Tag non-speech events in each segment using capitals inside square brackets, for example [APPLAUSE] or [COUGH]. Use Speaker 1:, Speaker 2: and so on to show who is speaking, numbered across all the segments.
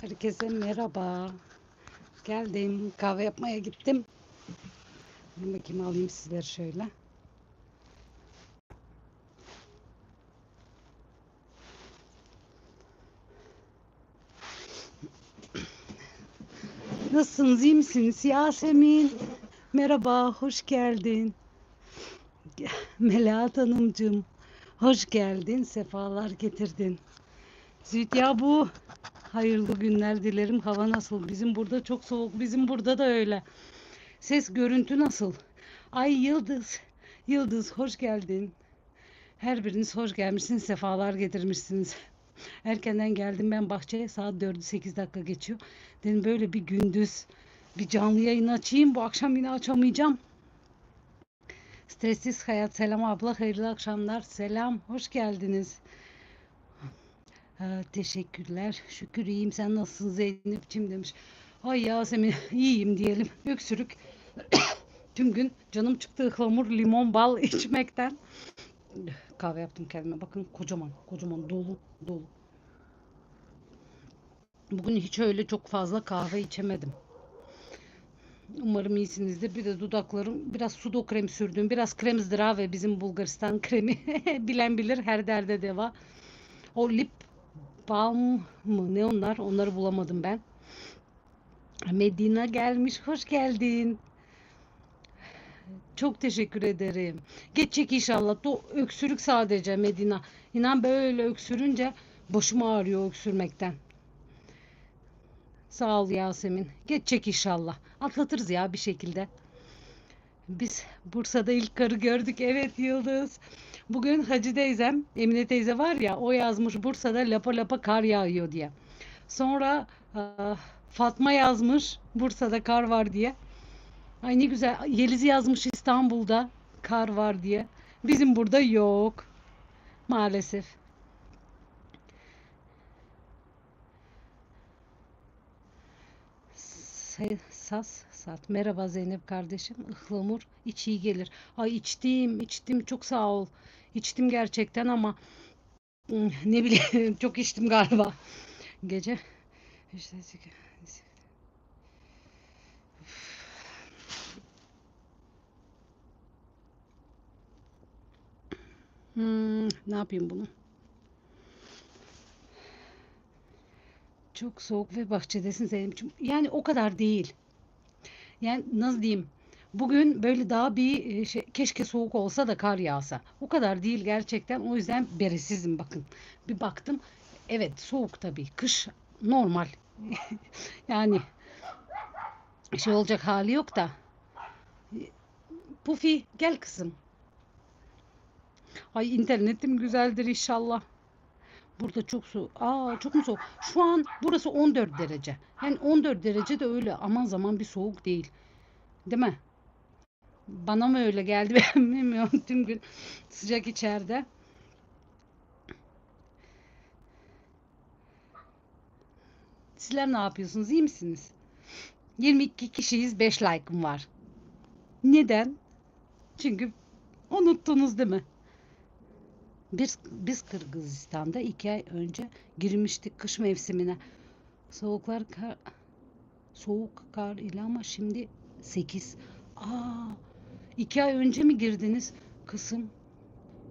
Speaker 1: Herkese merhaba. Geldim. Kahve yapmaya gittim. Bir bakayım alayım sizleri şöyle. Nasılsınız? iyi misiniz? Yasemin. Merhaba, hoş geldin. Melahat Hanımcığım, hoş geldin. Sefalar getirdin. Züht ya bu hayırlı günler dilerim. Hava nasıl? Bizim burada çok soğuk. Bizim burada da öyle. Ses görüntü nasıl? Ay Yıldız. Yıldız hoş geldin. Her biriniz hoş gelmişsiniz. Sefalar getirmişsiniz. Erkenden geldim ben bahçeye. Saat 4'ü 8 dakika geçiyor. Dedim böyle bir gündüz bir canlı yayın açayım. Bu akşam yine açamayacağım. Stressiz Hayat. Selam abla. Hayırlı akşamlar. Selam. Hoş geldiniz. Teşekkürler. Şükür iyiyim. Sen nasılsın Zeynep'ciğim demiş. Ay Yasemin [LAUGHS] iyiyim diyelim. Öksürük. [COUGHS] Tüm gün canım çıktı ıhlamur, limon, bal [LAUGHS] içmekten. Kahve yaptım kendime. Bakın kocaman, kocaman dolu, dolu. Bugün hiç öyle çok fazla kahve içemedim. Umarım iyisinizdir. Bir de dudaklarım biraz sudo krem sürdüm. Biraz krem zdrave bizim Bulgaristan kremi. [LAUGHS] Bilen bilir her derde deva. O lip balm mı ne onlar? Onları bulamadım ben. Medina gelmiş. Hoş geldin. Çok teşekkür ederim. Geçecek inşallah. Do öksürük sadece Medina. İnan böyle öksürünce başım ağrıyor öksürmekten. Sağ ol Yasemin. Geçecek inşallah. Atlatırız ya bir şekilde. Biz Bursa'da ilk karı gördük. Evet Yıldız. Bugün Hacı teyzem, Emine teyze var ya o yazmış Bursa'da lapa lapa kar yağıyor diye. Sonra ah, Fatma yazmış Bursa'da kar var diye. Ay ne güzel. Yeliz yazmış İstanbul'da kar var diye. Bizim burada yok. Maalesef. Sas, sat. Merhaba Zeynep kardeşim. Ihlamur iç iyi gelir. Ay içtim, içtim. Çok sağ ol. İçtim gerçekten ama hmm, ne bileyim [LAUGHS] çok içtim galiba. Gece işte Hmm, ne yapayım bunu? Çok soğuk ve bahçedesin Zeynep'ciğim. Yani o kadar değil. Yani nasıl diyeyim? Bugün böyle daha bir e, şey, keşke soğuk olsa da kar yağsa. O kadar değil gerçekten. O yüzden beresizim bakın. Bir baktım. Evet soğuk tabii. Kış normal. [LAUGHS] Yani şey olacak hali yok da. Pufi gel kızım. Ay internetim güzeldir inşallah. Burada çok soğuk. Aa çok mu soğuk? Şu an burası 14 derece. Yani 14 derece de öyle aman zaman bir soğuk değil. Değil mi? Bana mı öyle geldi [LAUGHS] ben bilmiyorum. Tüm gün sıcak içeride. Sizler ne yapıyorsunuz? İyi misiniz? 22 kişiyiz. 5 like'ım var. Neden? Çünkü unuttunuz değil mi? Biz, biz Kırgızistan'da iki ay önce girmiştik kış mevsimine. Soğuklar kar, soğuk kar ile ama şimdi 8. Aa, iki ay önce mi girdiniz? Kısım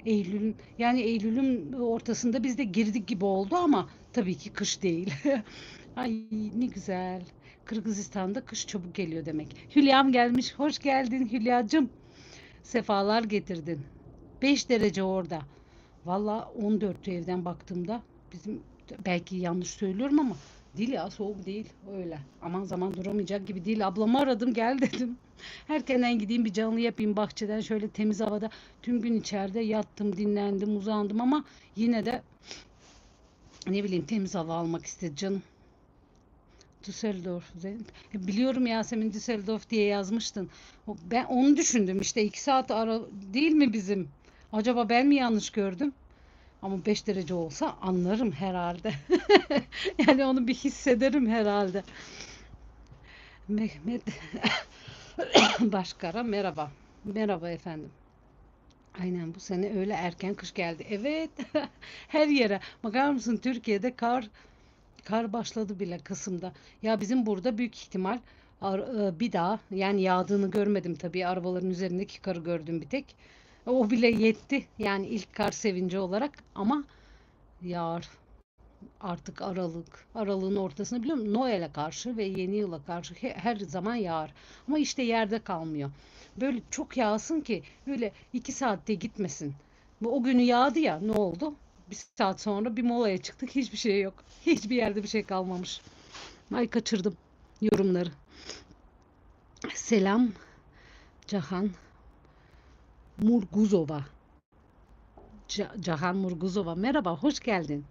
Speaker 1: Eylül'ün yani Eylül'ün ortasında biz de girdik gibi oldu ama tabii ki kış değil. [LAUGHS] Ay ne güzel. Kırgızistan'da kış çabuk geliyor demek. Hülya'm gelmiş. Hoş geldin Hülya'cığım. Sefalar getirdin. 5 derece orada. Valla 14 evden baktığımda bizim belki yanlış söylüyorum ama değil ya soğuk değil öyle. Aman zaman duramayacak gibi değil. Ablamı aradım gel dedim. Erkenden gideyim bir canlı yapayım bahçeden şöyle temiz havada. Tüm gün içeride yattım dinlendim uzandım ama yine de ne bileyim temiz hava almak istedi canım. Düsseldorf. Zeynep. Biliyorum Yasemin Düsseldorf diye yazmıştın. Ben onu düşündüm işte iki saat ara değil mi bizim? Acaba ben mi yanlış gördüm? Ama 5 derece olsa anlarım herhalde. [LAUGHS] Yani onu bir hissederim herhalde. Mehmet [LAUGHS] [COUGHS] Başkara merhaba. Merhaba efendim. Aynen bu sene öyle erken kış geldi. Evet. [LAUGHS] Her yere. Bakar mısın Türkiye'de kar Kar başladı bile Kasım'da. Ya bizim burada büyük ihtimal e, bir daha yani yağdığını görmedim tabii. Arabaların üzerindeki karı gördüm bir tek. O bile yetti. Yani ilk kar sevinci olarak ama yağar artık Aralık. Aralığın ortasında biliyor musun? Noel'e karşı ve yeni yıla karşı he- her zaman yağar. Ama işte yerde kalmıyor. Böyle çok yağsın ki böyle iki saatte gitmesin. O günü yağdı ya ne oldu? Bir saat sonra bir molaya çıktık hiçbir şey yok. [LAUGHS] Hiçbir yerde bir şey kalmamış. Ay kaçırdım yorumları. Selam Cahan Murguzova. Ca- Cahan Murguzova. Merhaba, hoş geldin.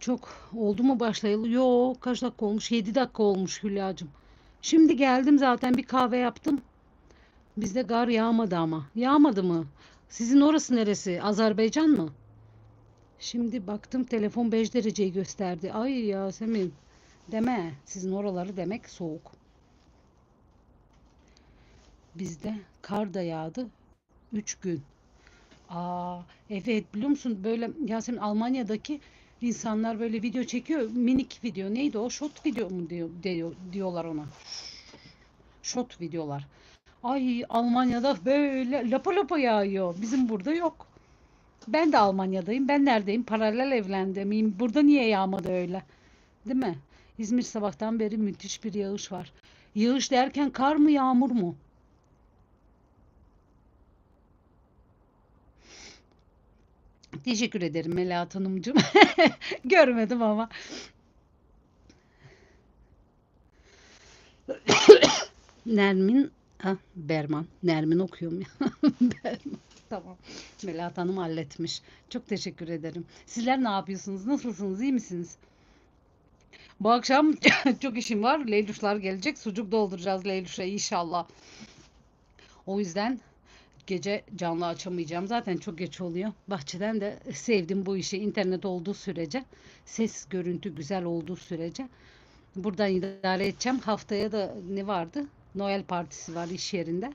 Speaker 1: Çok oldu mu başlayalı? Yok, kaç dakika olmuş? 7 dakika olmuş Hülyacığım. Şimdi geldim zaten bir kahve yaptım. Bizde gar yağmadı ama. Yağmadı mı? Sizin orası neresi? Azerbaycan mı? Şimdi baktım telefon 5 dereceyi gösterdi. Ay Yasemin deme. Sizin oraları demek soğuk. Bizde kar da yağdı 3 gün. Aa, evet biliyor musun böyle Yasemin Almanya'daki insanlar böyle video çekiyor. Minik video neydi o? Short video mu diyor, diyor diyorlar ona. Short videolar. Ay Almanya'da böyle lapa lapa yağıyor. Bizim burada yok. Ben de Almanya'dayım. Ben neredeyim? Paralel evrende miyim? Burada niye yağmadı öyle? Değil mi? İzmir sabahtan beri müthiş bir yağış var. Yağış derken kar mı yağmur mu? Teşekkür ederim Melahat Hanımcığım. [LAUGHS] Görmedim ama. [COUGHS] Nermin ha, Berman. Nermin okuyorum ya. [LAUGHS] Berman. Tamam. Melahat Hanım halletmiş. Çok teşekkür ederim. Sizler ne yapıyorsunuz? Nasılsınız? İyi misiniz? Bu akşam [COUGHS] çok işim var. Leylüşler gelecek. Sucuk dolduracağız Leylüş'e inşallah. O yüzden gece canlı açamayacağım. Zaten çok geç oluyor. Bahçeden de sevdim bu işi. İnternet olduğu sürece, ses görüntü güzel olduğu sürece buradan idare edeceğim. Haftaya da ne vardı? Noel partisi var iş yerinde.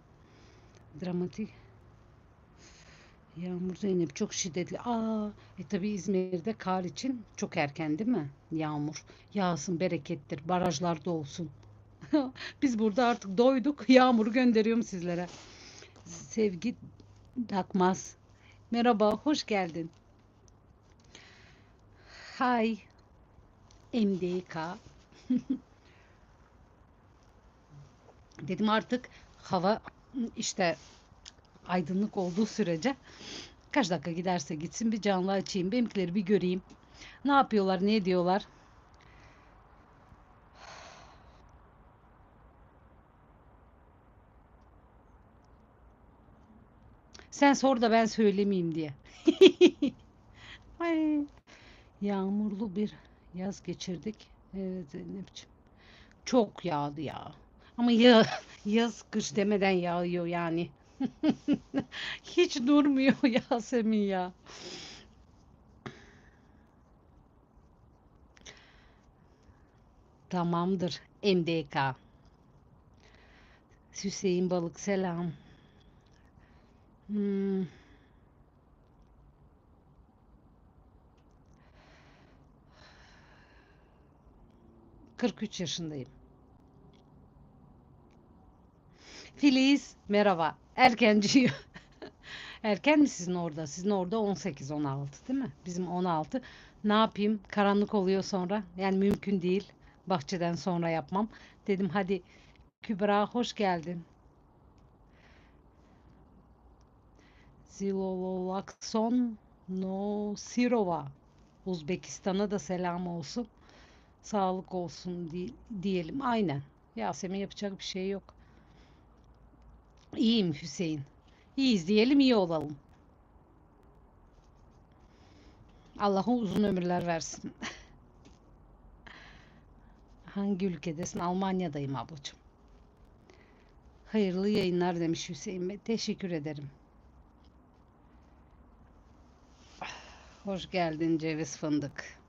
Speaker 1: Dramatik. Yağmur Zeynep çok şiddetli. Aa, e tabii İzmir'de kar için çok erken değil mi? Yağmur. Yağsın berekettir. Barajlarda olsun. [LAUGHS] Biz burada artık doyduk. Yağmuru gönderiyorum sizlere. Sevgi Takmaz. Merhaba, hoş geldin. Hi, MDK. [LAUGHS] Dedim artık hava işte aydınlık olduğu sürece kaç dakika giderse gitsin bir canlı açayım. Benimkileri bir göreyim. Ne yapıyorlar, ne ediyorlar? Sen sor da ben söylemeyeyim diye. [LAUGHS] Ay, yağmurlu bir yaz geçirdik. Evet Zeynep'ciğim. Çok yağdı ya. Ama ya, [LAUGHS] yaz kış demeden yağıyor yani. [LAUGHS] Hiç durmuyor Yasemin ya. Tamamdır. MDK. Hüseyin Balık selam. Hmm, 43 yaşındayım. Filiz merhaba. Erkenci. [LAUGHS] Erken mi sizin orada? Sizin orada 18-16 değil mi? Bizim 16. Ne yapayım? Karanlık oluyor sonra. Yani mümkün değil. Bahçeden sonra yapmam. Dedim hadi Kübra hoş geldin. Zilolakson Nosirova. Uzbekistan'a da selam olsun. Sağlık olsun di- diyelim. Aynen. Yasemin yapacak bir şey yok. İyiyim Hüseyin. İyiyiz diyelim iyi olalım. Allah'ın uzun ömürler versin. [LAUGHS] Hangi ülkedesin? Almanya'dayım ablacığım. Hayırlı yayınlar demiş Hüseyin Bey. Teşekkür ederim. Hoş geldin ceviz fındık.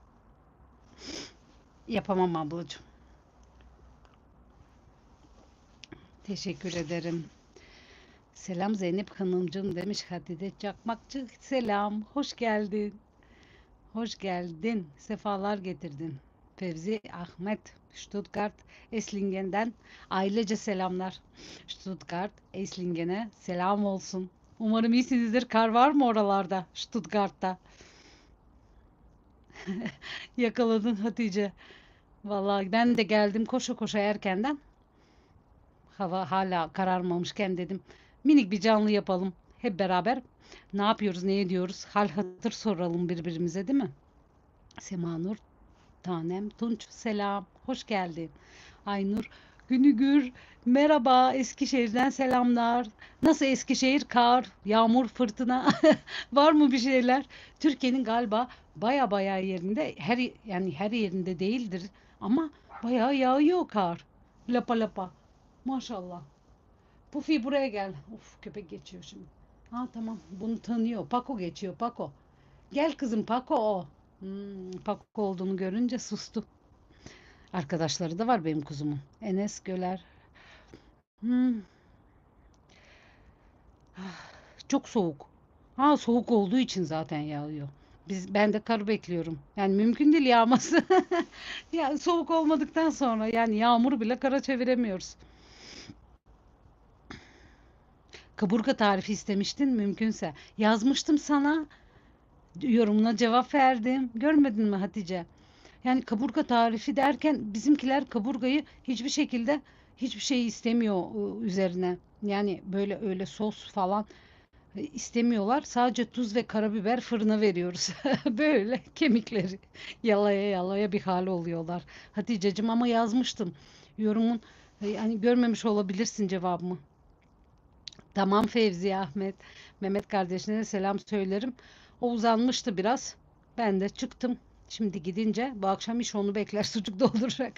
Speaker 1: Yapamam ablacığım. Teşekkür ederim. Selam Zeynep Hanımcığım demiş Hadide Çakmakçı. Selam, hoş geldin. Hoş geldin. Sefalar getirdin. Fevzi Ahmet Stuttgart Eslingen'den ailece selamlar. Stuttgart Eslingen'e selam olsun. Umarım iyisinizdir. Kar var mı oralarda Stuttgart'ta? [LAUGHS] Yakaladın Hatice. Vallahi ben de geldim koşa koşa erkenden. Hava hala kararmamışken dedim. Minik bir canlı yapalım. Hep beraber ne yapıyoruz, ne ediyoruz? Hal hatır soralım birbirimize değil mi? Semanur, Tanem, Tunç, selam. Hoş geldin. Aynur, Günügür, merhaba. Eskişehir'den selamlar. Nasıl Eskişehir? Kar, yağmur, fırtına. [LAUGHS] Var mı bir şeyler? Türkiye'nin galiba baya baya yerinde her yani her yerinde değildir ama baya yağıyor kar. Lapa lapa. Maşallah. Pufi buraya gel. Of köpek geçiyor şimdi. Ha tamam bunu tanıyor. Paco geçiyor Paco. Gel kızım Paco o. Hmm, Paco olduğunu görünce sustu. Arkadaşları da var benim kuzumun. Enes Göler. Hmm, çok soğuk. Ha soğuk olduğu için zaten yağıyor. Biz ben de kar bekliyorum. Yani mümkün değil yağması. [LAUGHS] Yani soğuk olmadıktan sonra yani yağmuru bile kara çeviremiyoruz. Kaburga tarifi istemiştin mümkünse. Yazmıştım sana. Yorumuna cevap verdim. Görmedin mi Hatice? Yani kaburga tarifi derken bizimkiler kaburgayı hiçbir şekilde hiçbir şey istemiyor ı, üzerine. Yani böyle öyle sos falan istemiyorlar. Sadece tuz ve karabiber fırına veriyoruz. [LAUGHS] Böyle kemikleri yalaya yalaya bir hal oluyorlar. Haticeciğim ama yazmıştım. Yorumun yani görmemiş olabilirsin cevabımı. Tamam Fevzi Ahmet. Mehmet kardeşine selam söylerim. O uzanmıştı biraz. Ben de çıktım. Şimdi gidince bu akşam iş onu bekler [LAUGHS] sucuk dolduracak.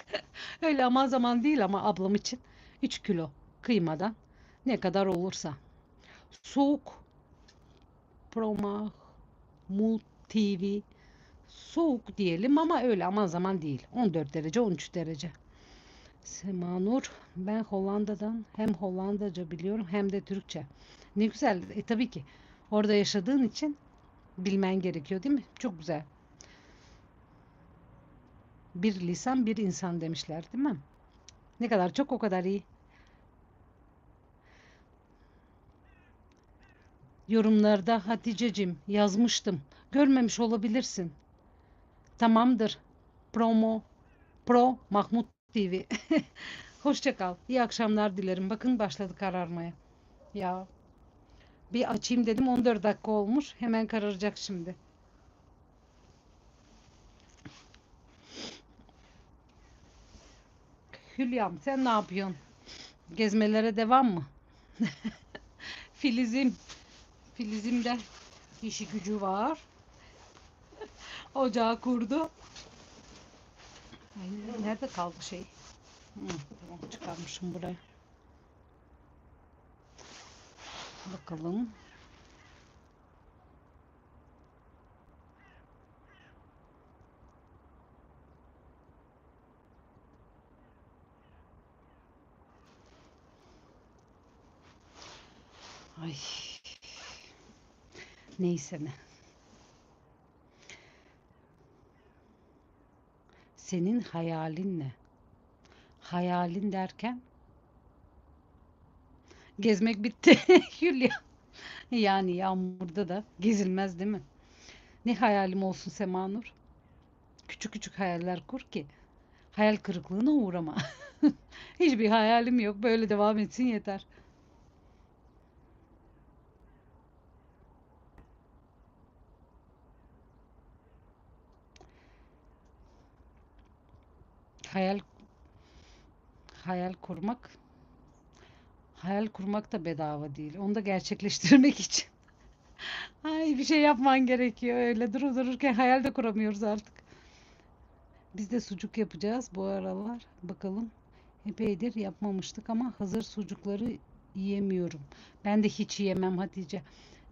Speaker 1: Öyle aman zaman değil ama ablam için 3 kilo kıymadan ne kadar olursa. Soğuk Promah Mult TV soğuk diyelim ama öyle aman zaman değil. 14 derece 13 derece. Semanur ben Hollanda'dan hem Hollandaca biliyorum hem de Türkçe. Ne güzel. E tabii ki orada yaşadığın için bilmen gerekiyor değil mi? Çok güzel. Bir lisan bir insan demişler değil mi? Ne kadar çok o kadar iyi. Yorumlarda Haticecim yazmıştım. Görmemiş olabilirsin. Tamamdır. Promo Pro Mahmut TV. [LAUGHS] Hoşça kal. İyi akşamlar dilerim. Bakın başladı kararmaya. Ya bir açayım dedim 14 dakika olmuş. Hemen kararacak şimdi. Hülyam sen ne yapıyorsun? Gezmelere devam mı? [LAUGHS] Filizim. Filizim de işi gücü var. [LAUGHS] Ocağı kurdu. Ay, nerede kaldı şey? Hı, tamam çıkarmışım buraya. Bakalım. Ay. Neyse ne. Senin hayalin ne? Hayalin derken gezmek bitti. [LAUGHS] Hülya. Yani yağmurda da gezilmez değil mi? Ne hayalim olsun Semanur? Küçük küçük hayaller kur ki hayal kırıklığına uğrama. [LAUGHS] Hiçbir hayalim yok. Böyle devam etsin yeter. Hayal hayal kurmak hayal kurmak da bedava değil. Onu da gerçekleştirmek [LAUGHS] için. Ay bir şey yapman gerekiyor öyle. Durup dururken hayal de kuramıyoruz artık. Biz de sucuk yapacağız bu aralar. Bakalım. Epeydir yapmamıştık ama hazır sucukları yiyemiyorum. Ben de hiç yiyemem Hatice.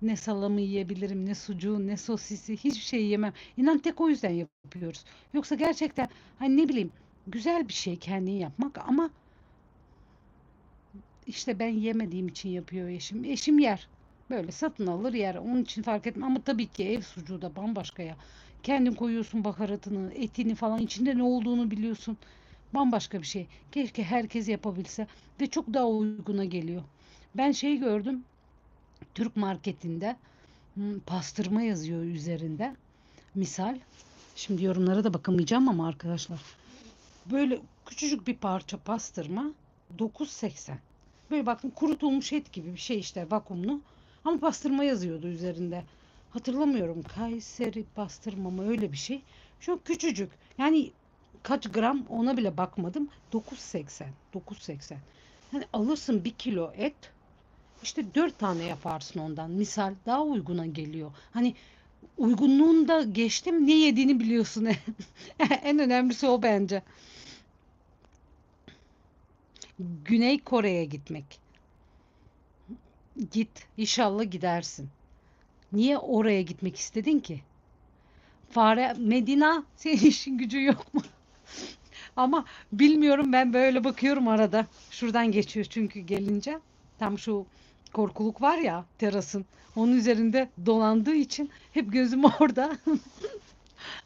Speaker 1: Ne salamı yiyebilirim, ne sucuğu, ne sosisi, hiçbir şey yiyemem. İnan tek o yüzden yapıyoruz. Yoksa gerçekten hani ne bileyim güzel bir şey kendin yapmak ama işte ben yemediğim için yapıyor eşim. Eşim yer. Böyle satın alır yer. Onun için fark etmem ama tabii ki ev sucuğu da bambaşka ya. Kendin koyuyorsun baharatını, etini falan içinde ne olduğunu biliyorsun. Bambaşka bir şey. Keşke herkes yapabilse ve çok daha uyguna geliyor. Ben şey gördüm. Türk marketinde hmm, pastırma yazıyor üzerinde. Misal. Şimdi yorumlara da bakamayacağım ama arkadaşlar. Böyle küçücük bir parça pastırma 9.80. Böyle bakın kurutulmuş et gibi bir şey işte vakumlu. Ama pastırma yazıyordu üzerinde. Hatırlamıyorum. Kayseri pastırma mı öyle bir şey. Şu küçücük. Yani kaç gram ona bile bakmadım. 9.80. 9.80. Yani alırsın bir kilo et. İşte dört tane yaparsın ondan. Misal daha uyguna geliyor. Hani uygunluğunda geçtim. Ne yediğini biliyorsun. [LAUGHS] en önemlisi o bence. Güney Kore'ye gitmek. Git. İnşallah gidersin. Niye oraya gitmek istedin ki? Fare Medina senin [LAUGHS] işin gücün yok mu? [LAUGHS] Ama bilmiyorum ben böyle bakıyorum arada. Şuradan geçiyor çünkü gelince. Tam şu korkuluk var ya terasın. Onun üzerinde dolandığı için hep gözüm [LAUGHS] orada.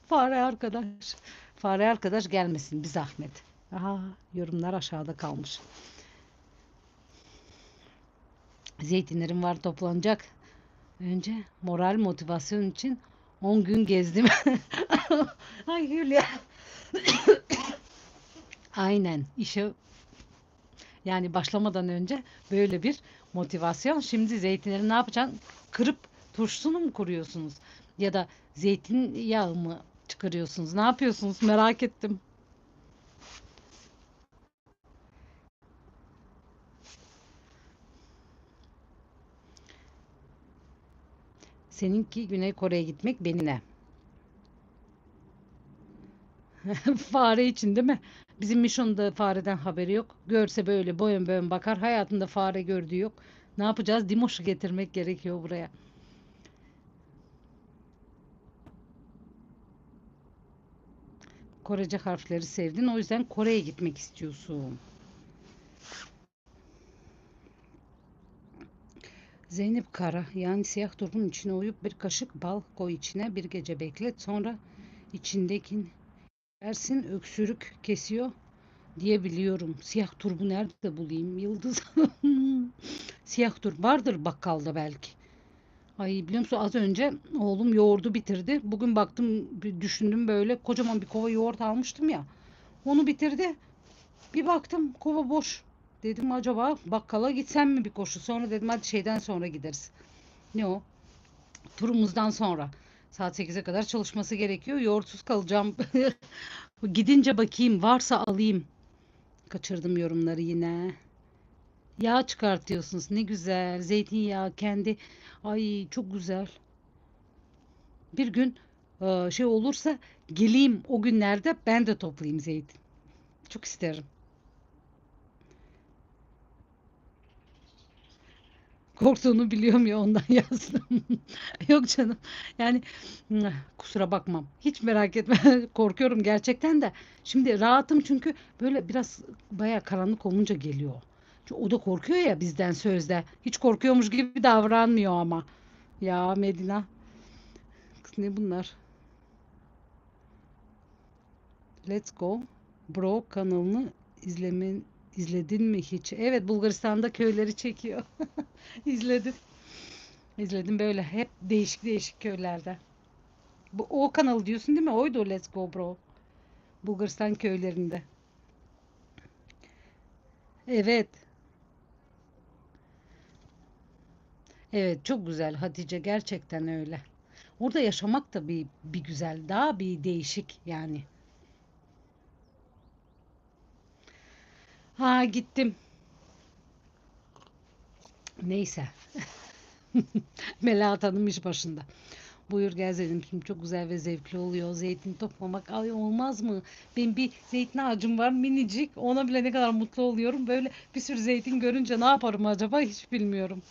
Speaker 1: Fare arkadaş. Fare arkadaş gelmesin bir zahmet. Aha yorumlar aşağıda kalmış. Zeytinlerim var toplanacak. Önce moral motivasyon için 10 gün gezdim. [LAUGHS] Ay Hülya. [COUGHS] Aynen işe yani başlamadan önce böyle bir motivasyon. Şimdi zeytinleri ne yapacaksın? Kırıp turşusunu mu kuruyorsunuz? Ya da zeytinyağı mı çıkarıyorsunuz? Ne yapıyorsunuz? Merak ettim. Seninki Güney Kore'ye gitmek benine. [LAUGHS] Fare için değil mi? Bizim Mişon'un da fareden haberi yok. Görse böyle boyun boyun bakar. Hayatında fare gördüğü yok. Ne yapacağız? Dimoş'u getirmek gerekiyor buraya. Korece harfleri sevdin. O yüzden Kore'ye gitmek istiyorsun. Zeynep Kara yani siyah turbun içine uyup bir kaşık bal koy içine bir gece beklet sonra içindeki Ersin öksürük kesiyor diye biliyorum. Siyah turbu nerede bulayım? Yıldız. [LAUGHS] Siyah turp vardır bakkalda belki. Ay biliyor musun az önce oğlum yoğurdu bitirdi. Bugün baktım düşündüm böyle kocaman bir kova yoğurt almıştım ya. Onu bitirdi. Bir baktım kova boş. Dedim acaba bakkala gitsem mi bir koşu? Sonra dedim hadi şeyden sonra gideriz. Ne o? Turumuzdan sonra. Saat 8'e kadar çalışması gerekiyor. Yoğurtsuz kalacağım. [LAUGHS] Gidince bakayım varsa alayım. Kaçırdım yorumları yine. Yağ çıkartıyorsunuz. Ne güzel. Zeytinyağı kendi. Ay çok güzel. Bir gün e, şey olursa geleyim o günlerde ben de toplayayım zeytin. Çok isterim. Korktuğunu biliyorum ya ondan [LAUGHS] yazdım. Yok canım. Yani kusura bakmam. Hiç merak etme. [LAUGHS] Korkuyorum gerçekten de. Şimdi rahatım çünkü böyle biraz baya karanlık olunca geliyor. Çünkü o da korkuyor ya bizden sözde. Hiç korkuyormuş gibi davranmıyor ama. Ya Medina. Kız ne bunlar? Let's Go Bro kanalını izlemen İzledin mi hiç? Evet Bulgaristan'da köyleri çekiyor. [LAUGHS] İzledim. İzledim böyle hep değişik değişik köylerde. Bu o kanal diyorsun değil mi? Oydu o Let's Go Bro. Bulgaristan köylerinde. Evet. Evet çok güzel Hatice gerçekten öyle. Orada yaşamak da bir bir güzel, daha bir değişik yani. Ha gittim. Neyse. [LAUGHS] Melahat Hanım iş başında. Buyur gel Zeynep. Şimdi çok güzel ve zevkli oluyor. Zeytin toplamak ay olmaz mı? Benim bir zeytin ağacım var minicik. Ona bile ne kadar mutlu oluyorum. Böyle bir sürü zeytin görünce ne yaparım acaba hiç bilmiyorum.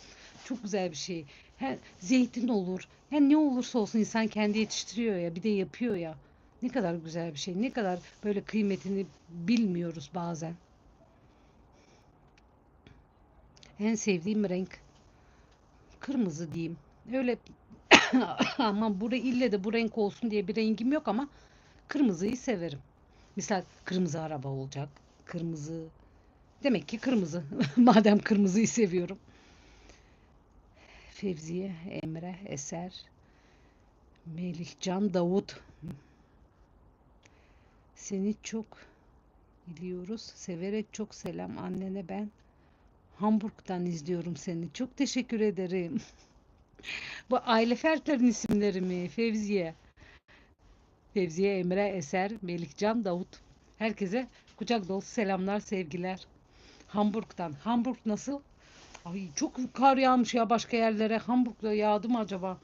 Speaker 1: Çok güzel bir şey. He, zeytin olur. Yani ne olursa olsun insan kendi yetiştiriyor ya. Bir de yapıyor ya. Ne kadar güzel bir şey. Ne kadar böyle kıymetini bilmiyoruz bazen. En sevdiğim renk kırmızı diyeyim. Öyle [COUGHS] Ama bu re- ille de bu renk olsun diye bir rengim yok ama kırmızıyı severim. Misal kırmızı araba olacak. Kırmızı. Demek ki kırmızı. [LAUGHS] Madem kırmızıyı seviyorum. Fevziye, Emre, Eser, Melihcan, Davut. Seni çok biliyoruz. Severek çok selam annene ben. Hamburg'dan izliyorum seni. Çok teşekkür ederim. [LAUGHS] Bu aile fertlerin isimleri mi? Fevziye. Fevziye, Emre, Eser, Melikcan, Davut. Herkese kucak dolusu selamlar, sevgiler. Hamburg'dan. Hamburg nasıl? Ay çok kar yağmış ya başka yerlere. Hamburg'da yağdı mı acaba?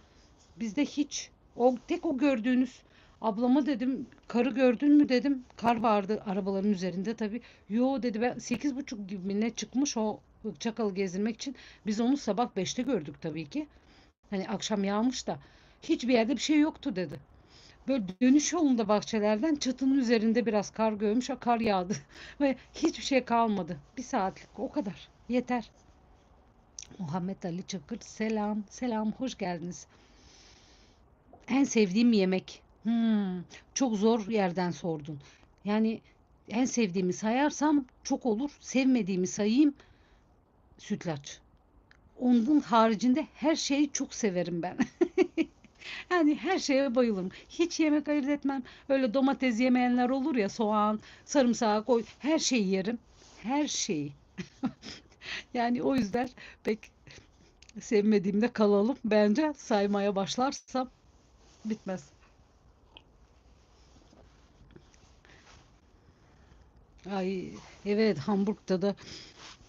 Speaker 1: Bizde hiç. O tek o gördüğünüz. Ablama dedim karı gördün mü dedim. Kar vardı arabaların üzerinde tabii. Yo dedi ben sekiz buçuk gibi mi ne çıkmış o Çakalı gezdirmek için. Biz onu sabah beşte gördük tabii ki. Hani akşam yağmış da hiçbir yerde bir şey yoktu dedi. Böyle dönüş yolunda bahçelerden çatının üzerinde biraz kar görmüş, kar yağdı [LAUGHS] ve hiçbir şey kalmadı. Bir saatlik o kadar. Yeter. Muhammed Ali Çakır selam, selam, hoş geldiniz. En sevdiğim yemek. Hmm, çok zor yerden sordun. Yani en sevdiğimi sayarsam çok olur. Sevmediğimi sayayım sütlaç. Onun haricinde her şeyi çok severim ben. [LAUGHS] Yani her şeye bayılırım. Hiç yemek ayırt etmem. Öyle domates yemeyenler olur ya soğan, sarımsak koy. Her şeyi yerim. Her şeyi. [LAUGHS] Yani o yüzden pek sevmediğimde kalalım. Bence saymaya başlarsam bitmez. Ay evet Hamburg'da da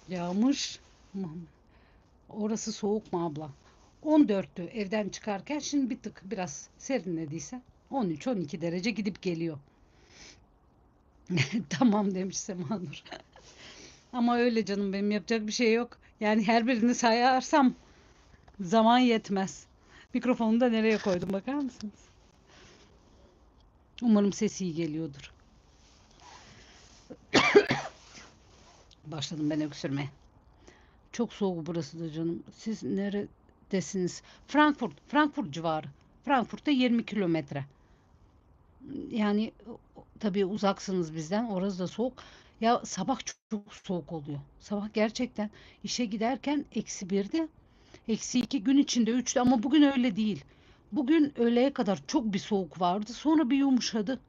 Speaker 1: yağmış. Orası soğuk mu abla? 14'tü evden çıkarken şimdi bir tık biraz serinlediyse 13-12 derece gidip geliyor. [LAUGHS] Tamam demiş Sema Nur. [LAUGHS] Ama öyle canım benim yapacak bir şey yok. Yani her birini sayarsam zaman yetmez. Mikrofonu da nereye koydum bakar mısınız? Umarım ses iyi geliyordur. [COUGHS] Başladım ben öksürmeye. Çok soğuk burası da canım. Siz neredesiniz? Frankfurt, Frankfurt civarı. Frankfurt'ta 20 kilometre. Yani tabii uzaksınız bizden. Orası da soğuk. Ya sabah çok, çok soğuk oluyor. Sabah gerçekten işe giderken eksi birdi. Eksi iki gün içinde üçtü ama bugün öyle değil. Bugün öğleye kadar çok bir soğuk vardı. Sonra bir yumuşadı.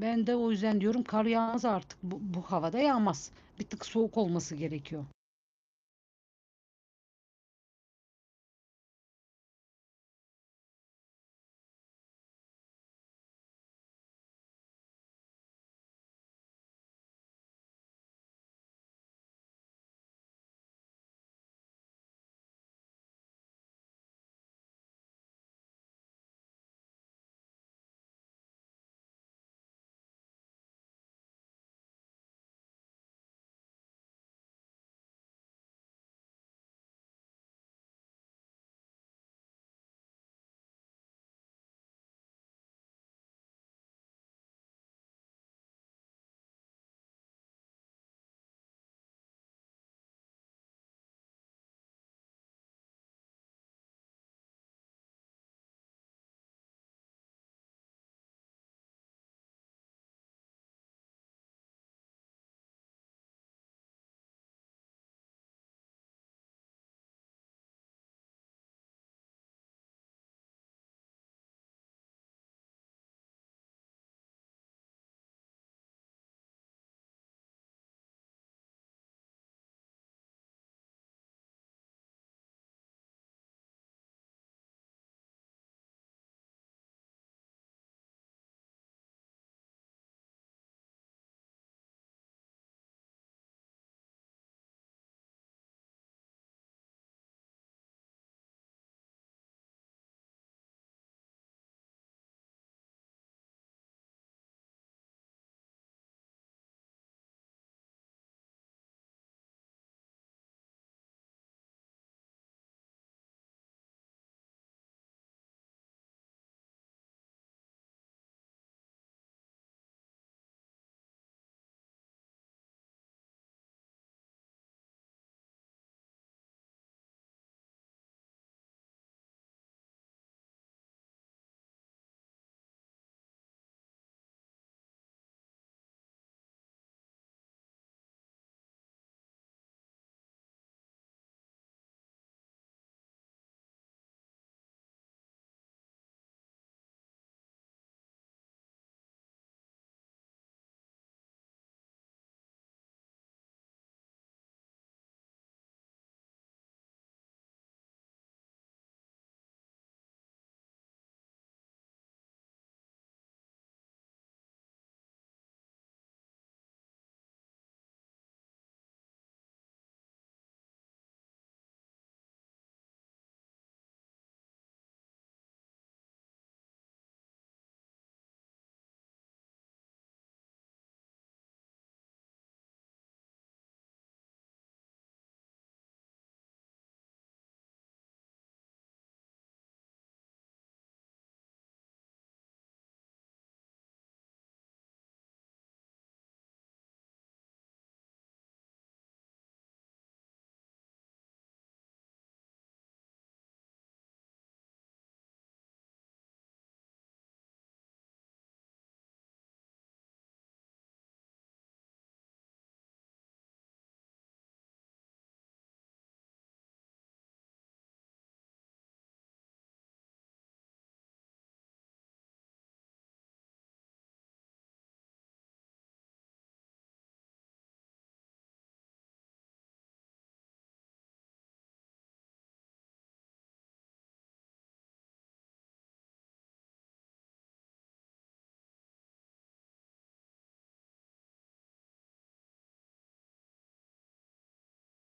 Speaker 1: Ben de o yüzden diyorum kar yağmaz artık. Bu, bu havada yağmaz. Bir tık soğuk olması gerekiyor.